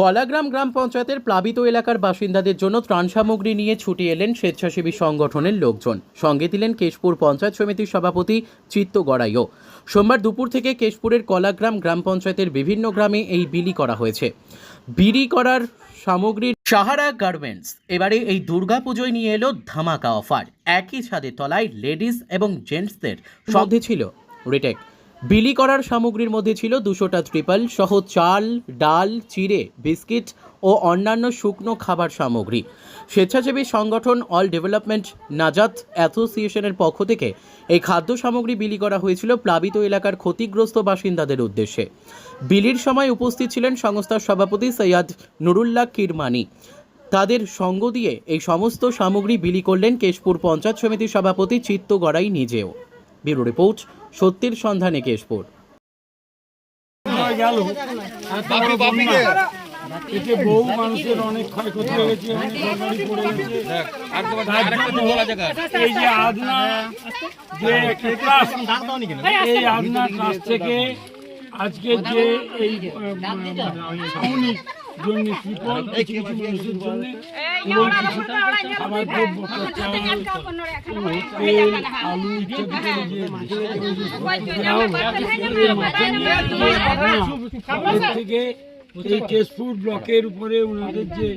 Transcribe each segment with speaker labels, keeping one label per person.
Speaker 1: কলাগ্রাম গ্রাম পঞ্চায়েতের প্লাবিত এলাকার বাসিন্দাদের জন্য ত্রাণ সামগ্রী নিয়ে ছুটে এলেন স্বেচ্ছাসেবী সংগঠনের লোকজন। সঙ্গে দিলেন কেশপুর পঞ্চায়েত সমিতির সভাপতি চিত্ত গড়াইও। সোমবার দুপুর থেকে কেশপুরের কলাগ্রাম গ্রাম পঞ্চায়েতের বিভিন্ন গ্রামে এই বিলি করা হয়েছে। বিলি করার সামগ্রীর সাহারা গার্মেন্টস। এবারে এই দুর্গাপুজোয় নিয়ে এলো ধামাকা অফার। একই ছাদের তলায় লেডিস এবং জেন্টসদের মধ্যে ছিল রিটেক। বিলি করার সামগ্রীর মধ্যে ছিল দুশোটা ট্রিপল সহ চাল, ডাল, চিড়ে, বিস্কিট ও অন্যান্য শুকনো খাবার সামগ্রী। স্বেচ্ছাসেবী সংগঠন অল ডেভেলপমেন্ট নাজাত অ্যাসোসিয়েশনের পক্ষ থেকে এই খাদ্য সামগ্রী বিলি করা হয়েছিল প্লাবিত এলাকার ক্ষতিগ্রস্ত বাসিন্দাদের উদ্দেশ্যে। বিলির সময় উপস্থিত ছিলেন সংস্থার সভাপতি সৈয়দ নুরুল্লাহ কিরমানি। তাদের সঙ্গ দিয়ে এই সমস্ত সামগ্রী বিলি করলেন কেশপুর পঞ্চায়েত সমিতির সভাপতি চিত্ত গড়াই নিজেও। ব্যুরো রিপোর্ট সত্যের সন্ধানে কেশপুর
Speaker 2: গেল এত বহু মানুষের অনেক ক্ষয়ক্ষতি হয়েছে এই যে আদনা যে এই আদনা ট্রাস্ট থেকে আজকে যে এই সামনিক জন্য ত্রিপল কিছু কিছু মানুষের জন্য থেকে এই কেশপুর ব্লকের উপরে ওনাদের যে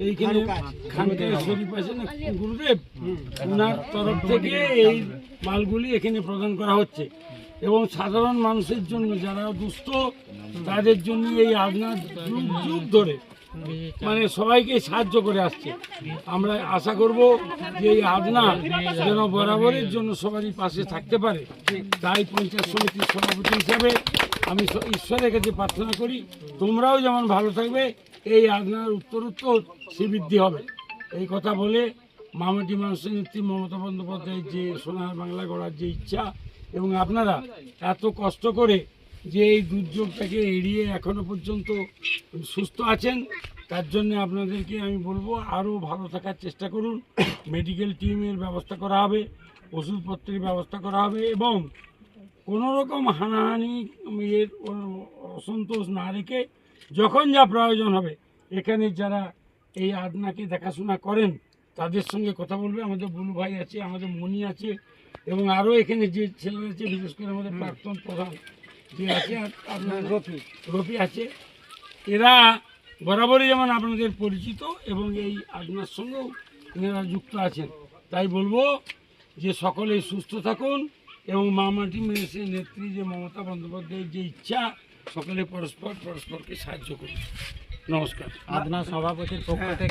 Speaker 2: এইখানে খানকে শরীফ আছে না গুরুদেব? ওনার তরফ থেকে এই মালগুলি এখানে প্রদান করা হচ্ছে। এবং সাধারণ মানুষের জন্য যারা দুস্থ তাদের জন্য এই আদনা যুগ যুগ ধরে মানে সবাইকে সাহায্য করে আসছে। আমরা আশা করব যে এই যেন বরাবরের জন্য সবারই পাশে থাকতে পারে। তাই পঞ্চায়েত সমিতির সভাপতি হিসাবে আমি ঈশ্বরের কাছে প্রার্থনা করি, তোমরাও যেমন ভালো থাকবে, এই আদনার উত্তরোত্তর শ্রীবৃদ্ধি হবে। এই কথা বলে মামাটি মানুষের নেত্রী মমতা বন্দ্যোপাধ্যায়ের যে সোনার বাংলা গড়ার যে ইচ্ছা, এবং আপনারা এত কষ্ট করে যে এই দুর্যোগটাকে এড়িয়ে এখনও পর্যন্ত সুস্থ আছেন, তার জন্য আপনাদেরকে আমি বলব আরও ভালো থাকার চেষ্টা করুন। মেডিকেল টিমের ব্যবস্থা করা হবে, ওষুধপত্রের ব্যবস্থা করা হবে এবং কোনো রকম হানাহানি এর অসন্তোষ না রেখে যখন যা প্রয়োজন হবে, এখানে যারা এই আদনাকে দেখাশোনা করেন, তাদের সঙ্গে কথা বলবে। আমাদের বুলু ভাই আছে, আমাদের মনি আছে এবং আরও এখানে যে ছেলেরা আছে, বিশেষ করে আমাদের প্রাক্তন প্রধান যে আছে আপনার রফি রফি আছে। এরা বরাবরই যেমন আপনাদের পরিচিত এবং এই আপনার সঙ্গেও এনারা যুক্ত আছেন। তাই বলব যে সকলেই সুস্থ থাকুন এবং মামাটি মেয়েছে নেত্রী যে মমতা বন্দ্যোপাধ্যায়ের যে ইচ্ছা সকলে পরস্পর পরস্পরকে সাহায্য করুন। নমস্কার।
Speaker 3: আদনা সভাপতির পক্ষ থেকে